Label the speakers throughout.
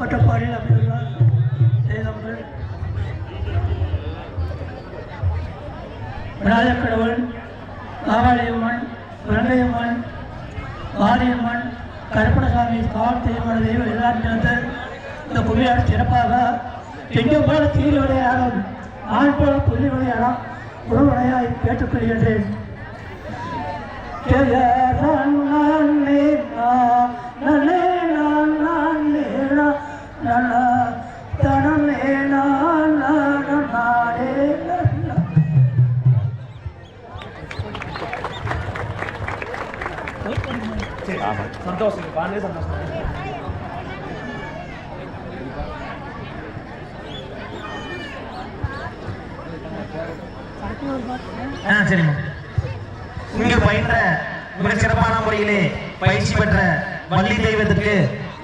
Speaker 1: ஒட்டப்பாடியில் அமைந்துள்ள தெய்வங்கள் விநாயகக் கடவுள் காவாளியம்மன் வெங்கையம்மன் மாரியம்மன் கருப்பணசாமி காவல் தெய்வமான தெய்வம் எல்லாம் சேர்ந்து இந்த புவியாடு சிறப்பாக எங்கே போல தீரி விளையாடும் ஆண் போல புள்ளி விளையாடும் உறவுடையாய் கேட்டுக்கொள்கின்றேன். நன்னே தனமே நா- நா- நாடே
Speaker 2: சந்தோஷம் பாண்டே சந்தோஷம்
Speaker 3: ஆ சரிம்மா. இங்கு பயின்ற மிகச் சிறப்பான முறையிலே பயிற்சி பெற்ற வள்ளி தெய்வத்திற்கு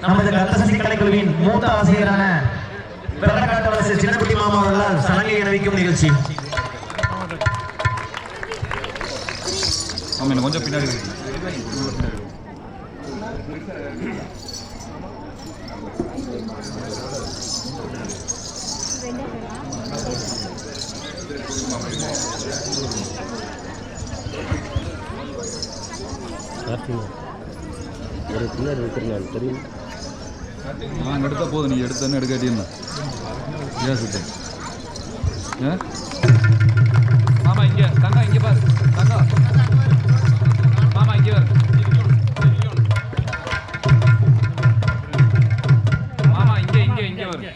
Speaker 3: நமது கந்தசக்தி கலைக்குழுவின் மூத்த ஆசிரியரான வெள்ளக்காட்டவரசு சின்னக்குட்டி மாமா அவர்களால் சலங்கை அணிவிக்கும் நிகழ்ச்சி.
Speaker 4: கொஞ்சம் பின்னாடி.
Speaker 5: ஒரு பின்னாடி இருக்கிறனால தெரியும்?
Speaker 4: நான் எடுத்தால் போதும் நீ எடுத்தேன்னு எடுக்காட்டியிருந்தேன் ஏன் சுத்த ஆ ஆமாம் இங்கே தங்கா இங்கே பாரு தங்கா ஆமாம் இங்கே பாரு ஆமாம் இங்கே இங்கே இங்கே பாரு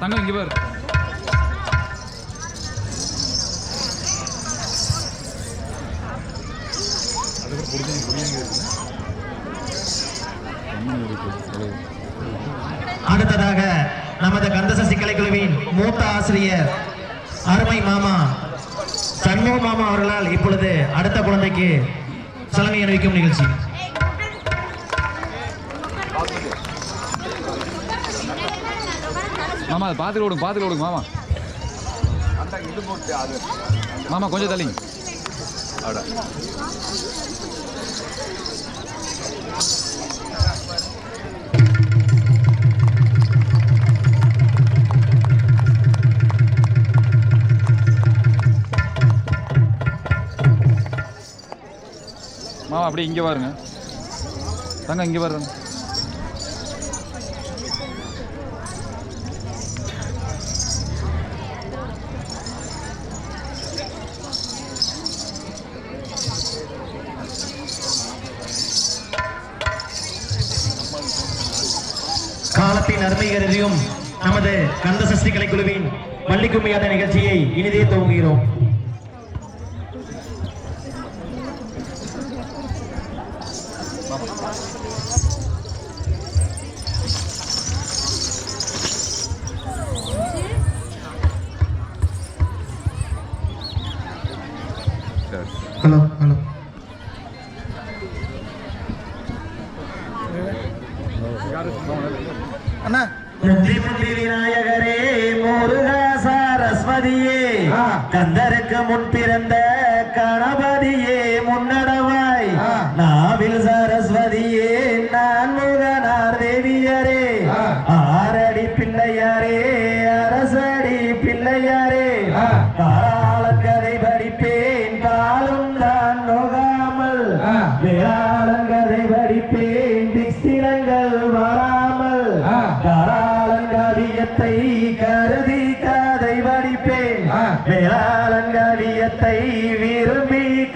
Speaker 4: தங்கம் இங்கே பாரு
Speaker 3: அடுத்ததாக நமது கந்தசக்தி கலைக்குழுவின் மூத்த ஆசிரியர் அருமை மாமா சண்முக மாமா அவர்களால் இப்பொழுது அடுத்த குழந்தைக்கு சலங்கை அணிவிக்கும் நிகழ்ச்சி.
Speaker 4: மாமா அதை பார்த்துட்டு விடுங்க பார்த்துட்டு விடுங்க மாமா. மாமா கொஞ்சம் தள்ளிங்க. மாமா அப்படியே இங்கே பாருங்க. தங்க இங்கே பாருங்க.
Speaker 3: காலத்தின் அருமை கருதியும் நமது கந்த சஷ்டி கலைக்குழுவின் வள்ளிக்கும்மையாத நிகழ்ச்சியை இனிதே துவங்குகிறோம். Hello hello.
Speaker 2: அண்ணா.
Speaker 3: விநாயகரே முருகா சரஸ்வதியே கந்தருக்கு முன் பிறந்த கணபதியே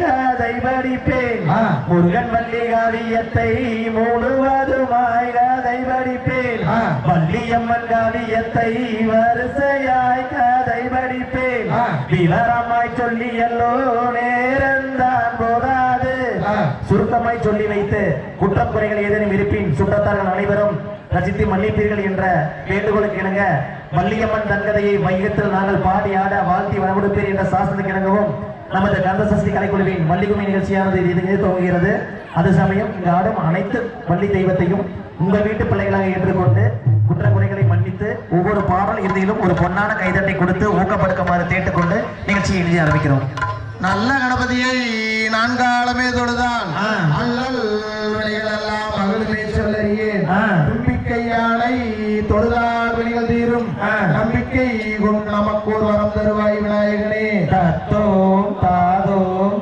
Speaker 3: கதை படிப்பேன். முருகன் வள்ளி காவியத்தை முழுவதுமாய் கதை படிப்பேன். வள்ளியம்மன் காவியத்தை வரிசையாய் கதை படிப்பேன். விவரமாய் சொல்லி எல்லோ நேரந்தான் போதாது. சுருக்கமாய் சொல்லி வைத்து குற்றக்குறைகள் ஏதேனும் இருப்பின் சுற்றத்தார்கள் அனைவரும் ரசித்து மன்னிப்பீர்கள் என்ற வேண்டுகோளுக்கு இணங்க வள்ளியம்மன் தன்கதையை வைகத்தில் நாங்கள் பாடி ஆட வாழ்த்தி வரவிடுப்பீர் என்ற சாசனத்துக்கு இணங்கவும் நமது கந்தசஷ்டி கலைக்குழுவின் வள்ளிகுமி நிகழ்ச்சியானது இது துவங்குகிறது. அது சமயம் இங்கு ஆடும் அனைத்து பள்ளி தெய்வத்தையும் உங்கள் வீட்டு பிள்ளைகளாக ஏற்றுக்கொண்டு குற்ற குறைகளை மன்னித்து ஒவ்வொரு பாடல் இறுதியிலும் ஒரு பொன்னான கைதட்டை கொடுத்து ஊக்கப்படுக்குமாறு கேட்டுக்கொண்டு நிகழ்ச்சியை எழுதி ஆரம்பிக்கிறோம்.
Speaker 2: நல்ல கணபதியை நான்காலமே தொழுதான். அல்லல் விலைகளெல்லாம் மகளுமே சொல்லறியே தும்பிக்கையானை தொழுதான் வாழ்க்கை கொண்டு நமக்கு ஒரு வரம் தருவாய் விநாயகனே.
Speaker 3: தத்தோம் தாதோம்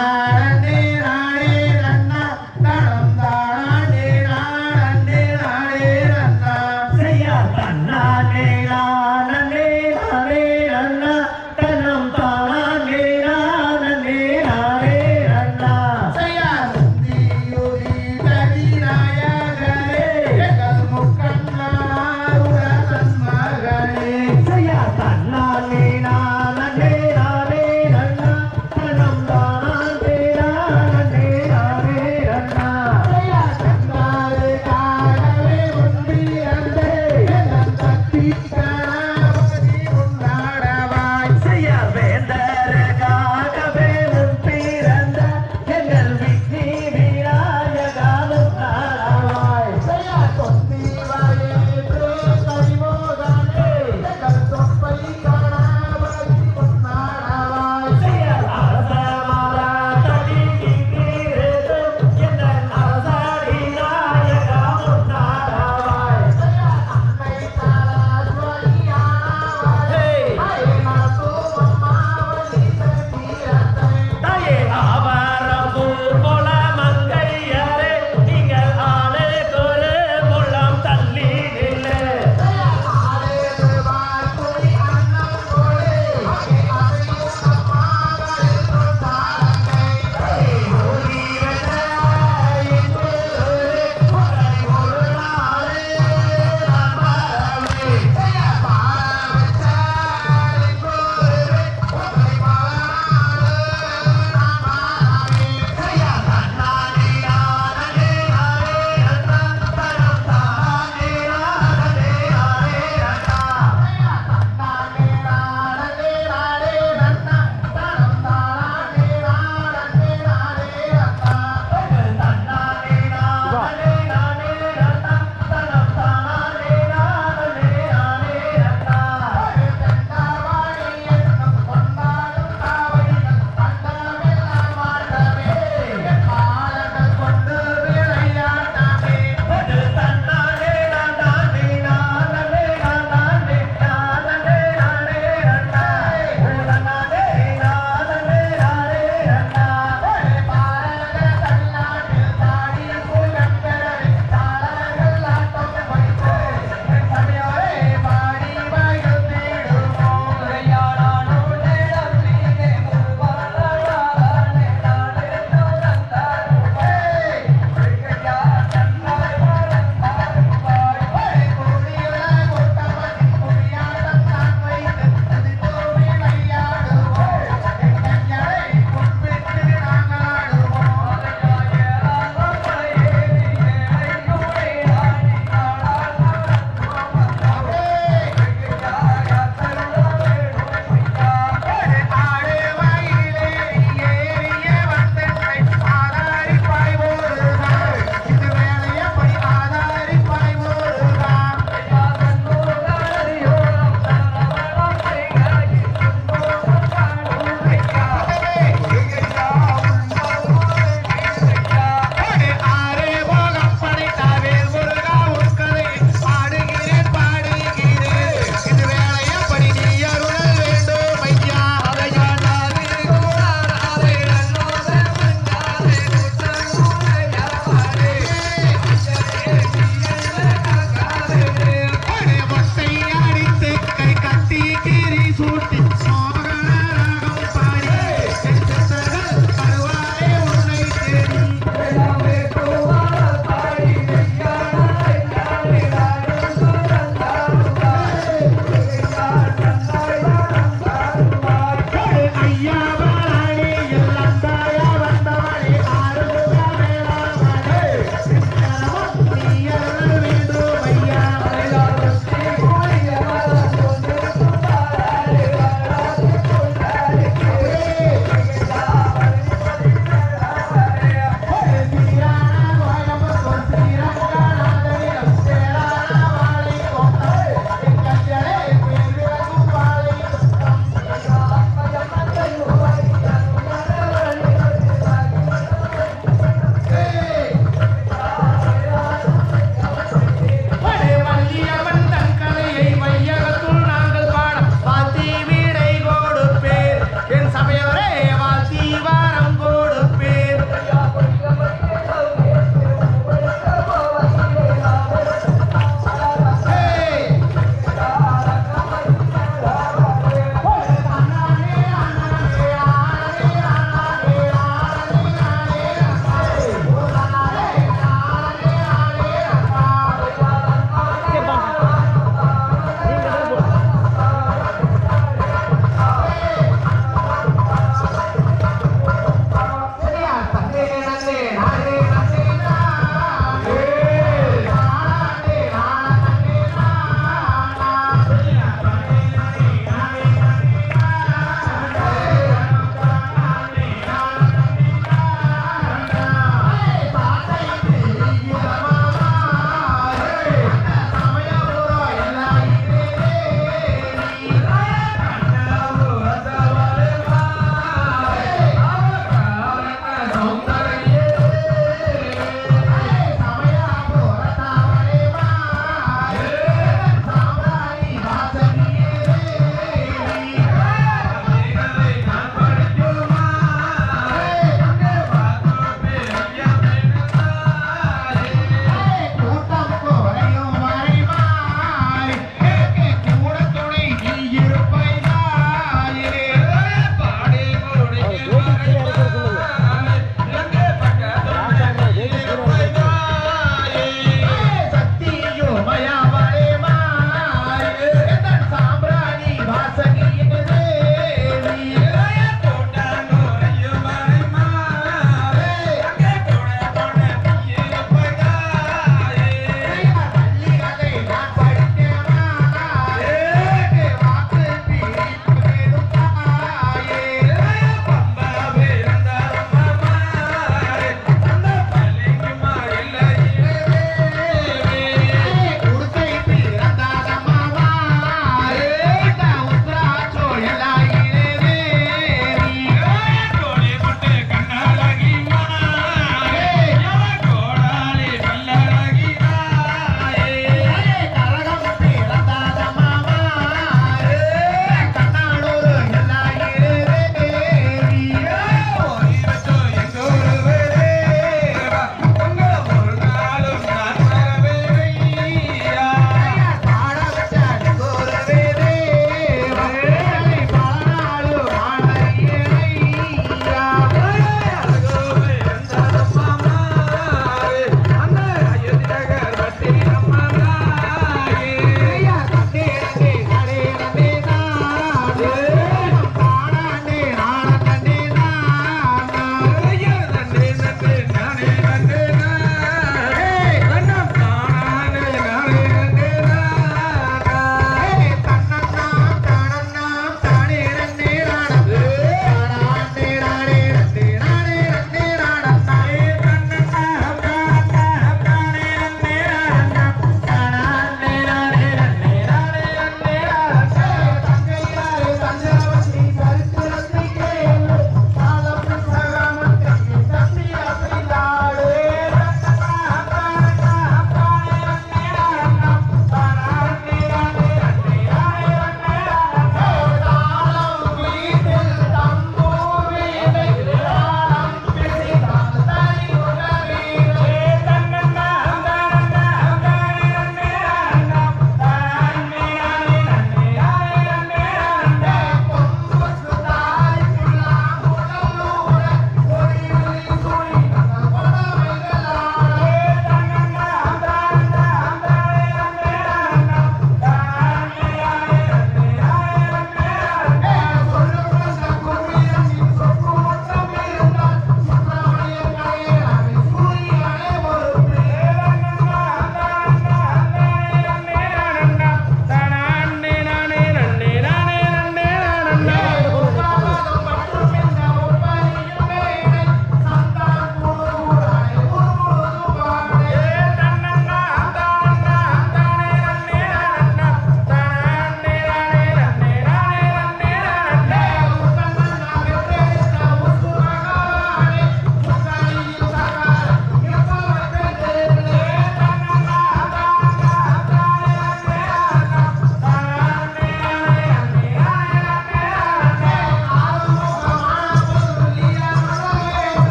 Speaker 6: ஆனே